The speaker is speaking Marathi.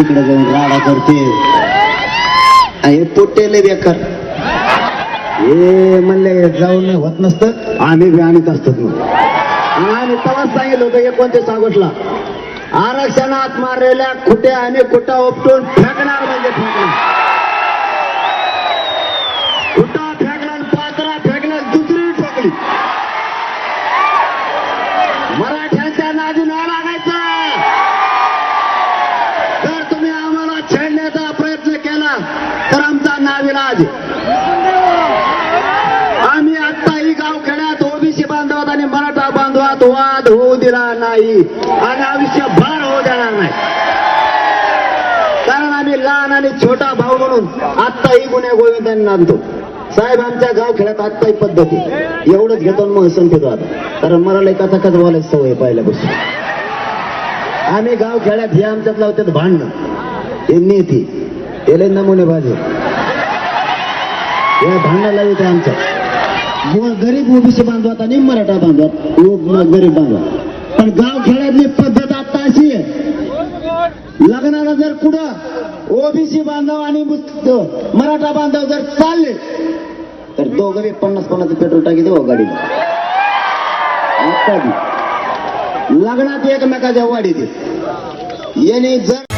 तिकडे जाऊन राडा करते. हे पोटेले बेकार. हे म्हणले जाऊन होत नसतं. आम्ही बी आणत असतात मग आणि तेव्हाच सांगितलं होतं एकोणतीस ऑगस्टला. आरक्षणात मारलेल्या खुट्या आणि खुटा उपटून फेकणार म्हणजे फेकणार. नाविलाज. आम्ही आत्ताही गावखेड्यात ओबीसी बांधवात आणि मराठा बांधवात वाद होऊ दिला नाही आणि आयुष्यभर होऊ देणार नाही. कारण आम्ही लहान आणि छोटा भाऊ म्हणून आत्ताही गुन्हे गोविंदांनी आणतो. साहेब आमच्या गावखेड्यात आत्ताही पद्धती. एवढंच घेतो मग संपतो आता. कारण मला लय कथा कथा बोलायची सवय पहिल्यापासून. आम्ही गाव खेड्यात हे आमच्यात लावतात भांडणं. हे नेती. हे लय नमुने भाजी या भांडणं लावित आमच्या गरीब ओबीसी बांधवात आणि मराठा बांधवात गरीब बांधवात पण गाव खेड्यातली पद्धत आता अशी आहे. लग्नाला जर कुठं ओबीसी बांधव आणि मराठा बांधव जर चालले तर तो गरीब पन्नास पन्नास पेट्रोल टाकी देऊ गाडीला लग्नात एकमेकाच्या वाढीत येणे जर